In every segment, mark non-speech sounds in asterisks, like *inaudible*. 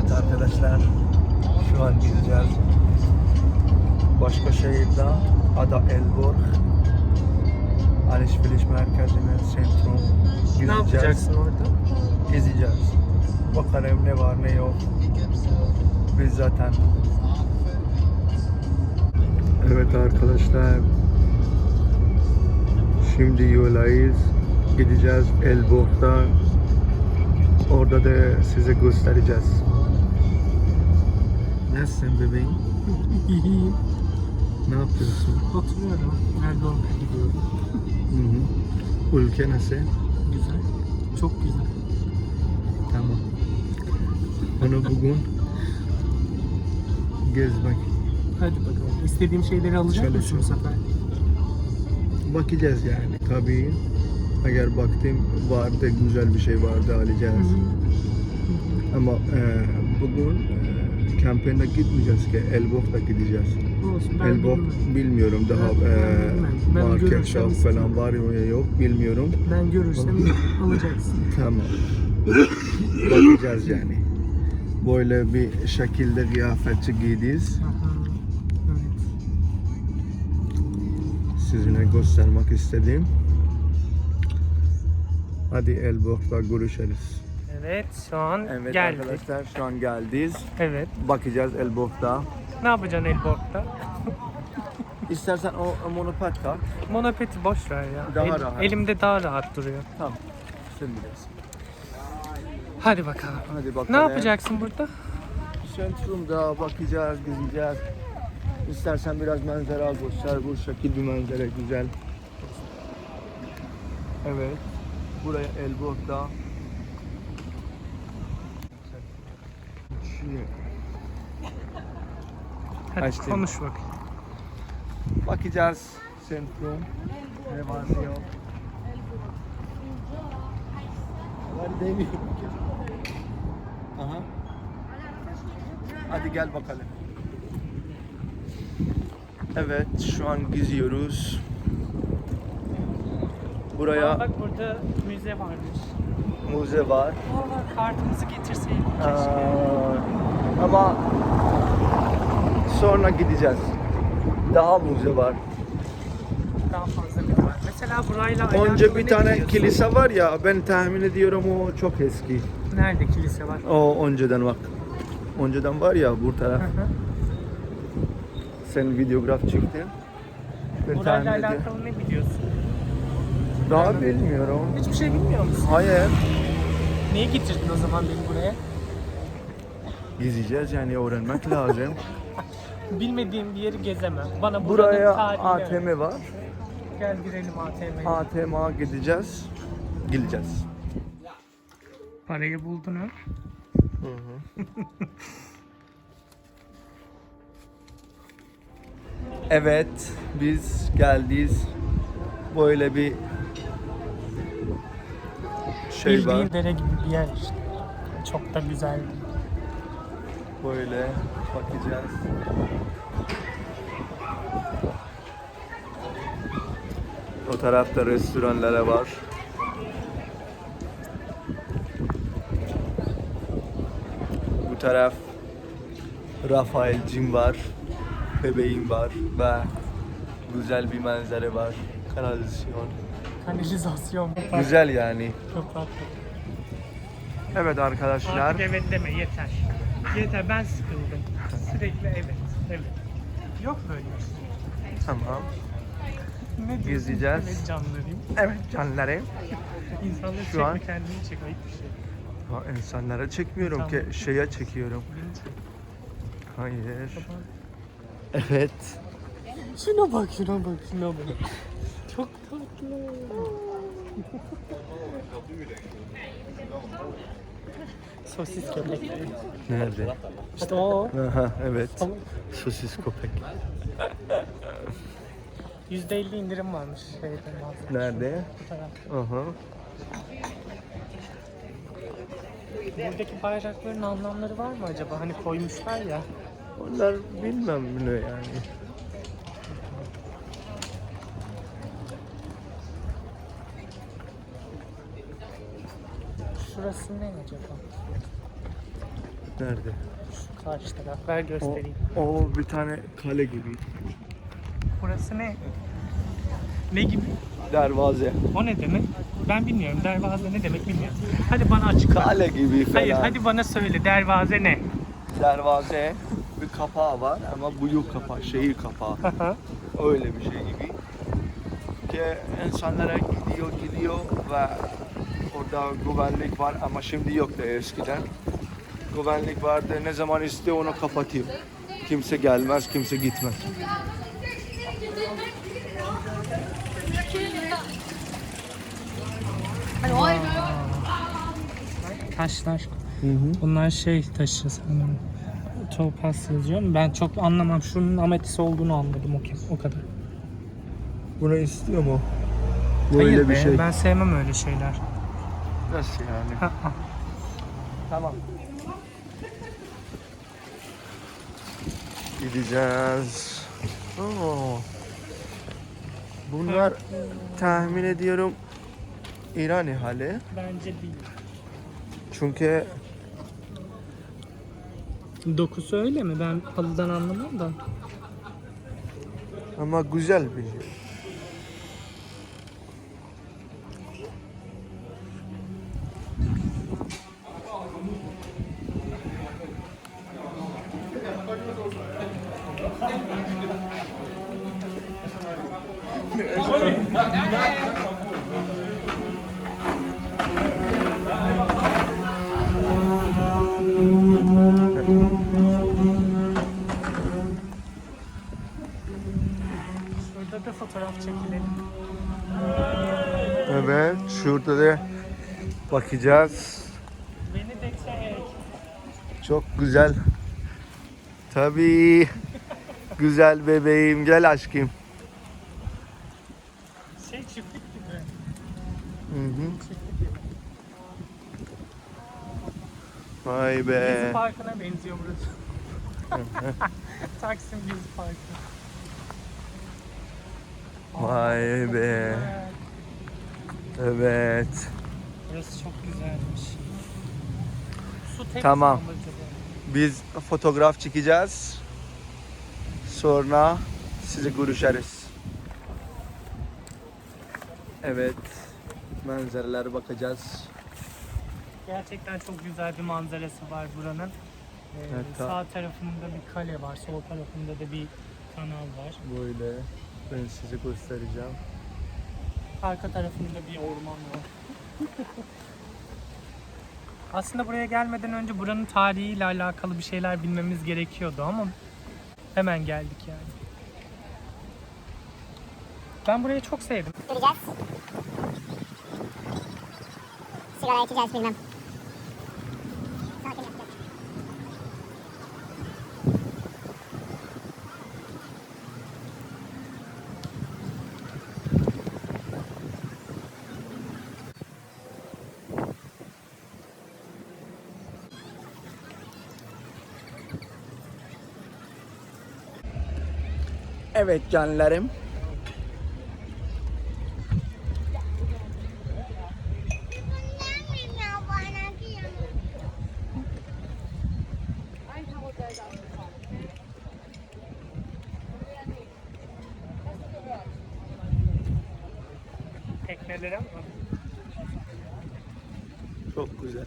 Evet arkadaşlar şu an gideceğiz. Başka şehirde Ada Elborg Alışveriş merkezine sentrum Ne gideceğiz. yapacaksın orada? Gezeceğiz. Bakalım ne var ne yok. Biz zaten Evet arkadaşlar Şimdi yoldayız. Gideceğiz Elborg'da. Orada da size göstereceğiz. Nasılsın bebeğim? *laughs* Ne yapıyorsun? Oturuyorum. Erdoğan'a gidiyorum. Hı hı. Ülke nasıl? Güzel. Çok güzel. Tamam. Onu bugün gezmek. Hadi bakalım. İstediğim şeyleri alacak Şöyle mısın bu sefer? Bakacağız yani. Tabii eğer baktım vardı güzel bir şey vardı alacağız. Ama e, bugün e, kampanya gitmeyeceğiz ki Elbok'ta gideceğiz. Olsun ben Elbok bilmem. bilmiyorum daha Ben- ben e, bilmem. Ben market shop falan var mı ya yok bilmiyorum. Ben görürsem *laughs* alacaksın. Tamam. Bakacağız yani. Böyle bir şekilde kıyafetçi giydiyiz. Sizinle göstermek istedim. Hadi Elbok'ta görüşürüz. Evet şu an Evet geldik. arkadaşlar şu an geldiyiz. Evet. Bakacağız Elbok'ta. Ne yapacaksın Elborg'da? *laughs* İstersen o monopet tak. Monopeti boş ver ya. Daha rahat. Elimde daha rahat duruyor. Tamam. Sen bilirsin. Hadi bakalım. Hadi bakalım. Ne yapacaksın burada? Sentrum'da bakacağız, gezeceğiz. İstersen biraz manzara göster. Bu şekil bir manzara güzel. Evet. Buraya Elbok'ta. Şimdi Hadi Açtım. konuş bak. bakacağız. Sentrum. Ne var yok. Demiyorum ki. Aha. Hadi gel bakalım. Evet, şu an geziyoruz. Buraya Aa, bak burada müze varmış. Müze var. Aa, kartımızı getirseydik Aa, keşke. ama sonra gideceğiz. Daha müze var. Daha fazla bir var. Mesela burayla Önce bir ne tane kilise var ya ben tahmin ediyorum o çok eski. Nerede kilise var? O önceden bak. Önceden var ya bu taraf. Hı hı. Sen videograf çıktın. Burayla alakalı ne biliyorsun? Daha bilmiyorum. Hiçbir şey bilmiyor musun? Hayır. Niye getirdin o zaman beni buraya? Gezeceğiz yani öğrenmek lazım. *laughs* Bilmediğim bir yeri gezemem. Bana buranın Buraya tarihini öğret. ATM var. Gel girelim ATM'ye. ATM'ye gideceğiz. Geleceğiz. Parayı buldun ha? *laughs* Evet, biz geldik. Böyle bir şey Bildiğin var. dere gibi bir yer işte. Çok da güzel. Böyle bakacağız. O tarafta restoranlara var. Bu taraf Rafael'cim var. Bebeğim var ve güzel bir manzara var. Kanalizasyon. Kanalizasyon. Güzel yani. Çok tatlı. Evet arkadaşlar. Artık evet deme yeter. Yeter ben sıkıldım. Sürekli evet. Evet. Yok böyle bir şey. Tamam. Ne diyorsun? Gezeceğiz. Evet canlarım. Evet canlarım. İnsanları Şu çekme an- kendini çek ayıp bir şey. Ha, insanlara çekmiyorum Tamam. ki şeye çekiyorum. Çek. Hayır. Kapat. Evet. Şuna bak şuna bak şuna bak. Çok tatlı. Sosis köpekleri. Nerede? İşte o. Aha evet. Sosis köpek. %50 indirim varmış şeyde mağazada. Nerede? Bu tarafta. Aha. Buradaki bayrakların anlamları var mı acaba? Hani koymuşlar ya. Onlar bilmem ne yani. Şurası ne acaba? Nerede? Şu karşı taraf. Ver O, göstereyim. o bir tane kale gibi. Burası ne? Ne gibi? Dervaze. O ne demek? Ben bilmiyorum. Dervaze ne demek bilmiyorum. Hadi bana açıkla. Kale gibi falan. Hayır hadi bana söyle. Dervaze ne? Dervaze bir kapağı var ama büyük kapağı, şehir kapağı. Öyle bir şey gibi. Ki insanlara gidiyor gidiyor ve orada güvenlik var ama şimdi yok da eskiden. Güvenlik vardı ne zaman istiyor onu kapatıyor. Kimse gelmez, kimse gitmez. Taşlar. Hı hı. Bunlar şey taşı sanırım. Topaz yazıyor mu? Ben çok anlamam. Şunun ametist olduğunu anladım o, kez, o kadar. Bunu istiyor mu? Böyle Hayır bir be, şey. ben sevmem öyle şeyler. Nasıl yani? Tamam. Gideceğiz. Oo. Bunlar tahmin ediyorum İran ihale. Bence değil. Çünkü Dokusu öyle mi? Ben halıdan anlamam da. ama güzel bir da fotoğraf çekilelim. Evet, şurada da bakacağız. Beni de çek. Çok güzel. Tabii. güzel bebeğim, gel aşkım. Şey çiftlik gibi. Hı hı. Çiftlik gibi. Vay Gezi be. Parkı'na benziyor burası. *laughs* Taksim Gezi Parkı. Vay be. Evet. Burası çok güzelmiş. Su tek Tamam. mi acaba? Biz fotoğraf çekeceğiz. Sonra sizi görüşürüz. Evet. Manzaralara bakacağız. Gerçekten çok güzel bir manzarası var buranın. Ee, Evet, ta- sağ tarafında bir kale var, sol tarafında da bir kanal var. Böyle ben size göstereceğim. Arka tarafında bir orman var. Aslında buraya gelmeden önce buranın tarihiyle alakalı bir şeyler bilmemiz gerekiyordu ama hemen geldik yani. Ben burayı çok sevdim. Göreceğiz. Sigara içeceğiz bilmem. Evet canlarım. Teknelere Çok güzel.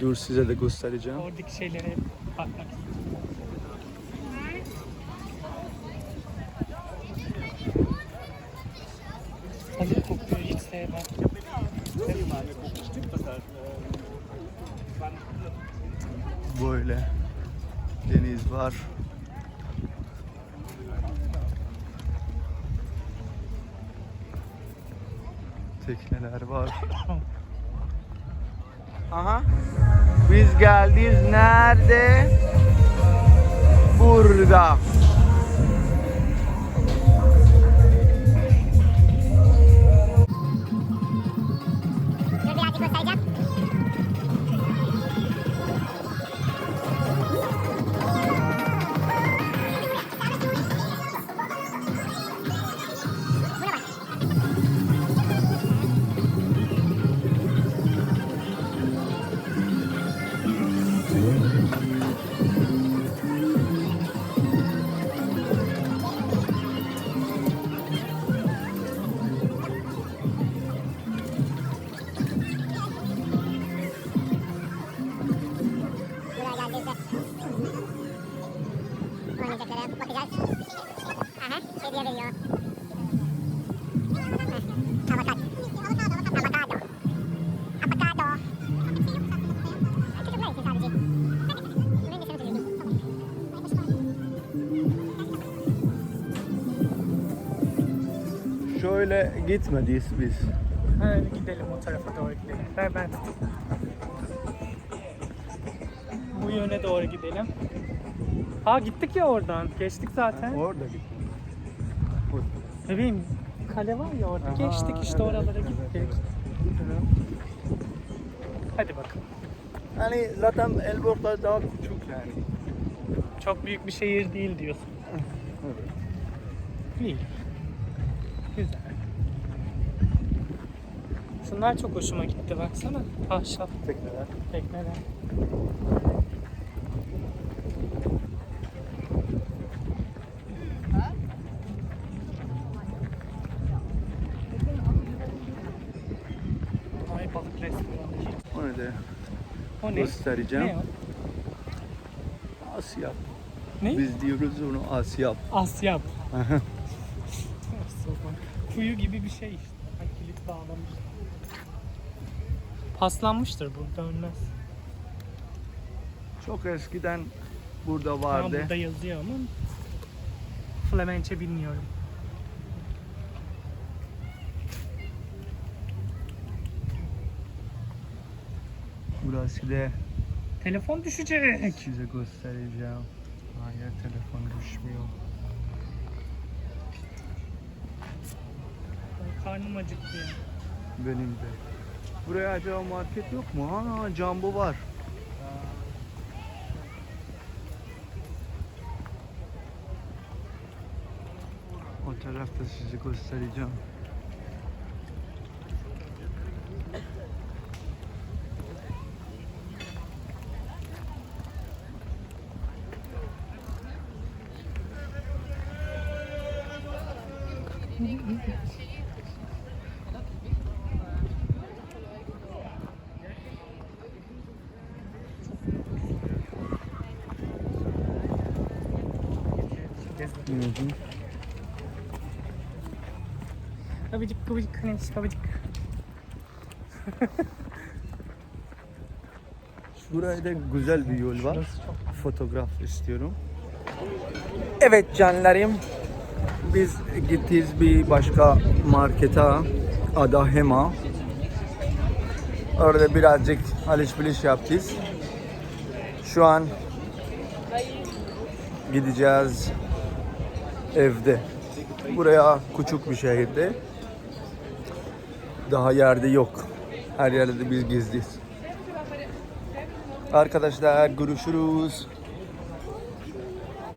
Dur size de göstereceğim. oradaki şeylere bakmak istiyorum. Hazır kokuyor hiç sevmem. Böyle deniz var. Tekneler var. *laughs* Aha. Biz geldik nerede? Burada. Öyle gitmediyiz biz. Ha, gidelim o tarafa doğru gidelim. Ver ben tutayım. Bu yöne doğru gidelim. Ha gittik ya oradan. Geçtik zaten. Orada gittik. Bebeğim kale var ya orada. Aha, Geçtik işte evet, oralara evet, gittik. evet. Hadi bakalım. Yani zaten Elborta daha küçük yani. Çok büyük bir şehir değil diyorsun. Evet. İyi. Güzel. Şunlar çok hoşuma gitti baksana. Ahşap Tekneler. tekneler. Ay balık restoranı. Onu da O ne? göstereceğim. Ne o? Asyap. Ne? Biz diyoruz onu Asyap. Asyap. Aha. Kuyu gibi bir şey işte. Bak kilit bağlamış. Paslanmıştır bu dönmez. Çok eskiden burada vardı. burada yazıyor ama Flemençe bilmiyorum. Burası da Telefon düşecek. size göstereceğim. Hayır telefon düşmüyor. Karnım acıktı ya. Benim de. Buraya acaba market yok mu? Ha, Jumbo var. O tarafta size göstereceğim. Hı. Babacık babacık güneş babacık. Buraya da güzel bir yol var. Fotoğraf istiyorum. Evet canlarım. Biz gittiyiz bir başka markete. Ada Hema. Orada birazcık alışveriş yaptık. Şu an gideceğiz evde. Buraya küçük bir şehirde. Daha yerde yok. Her yerde biz geziyoruz. Arkadaşlar görüşürüz.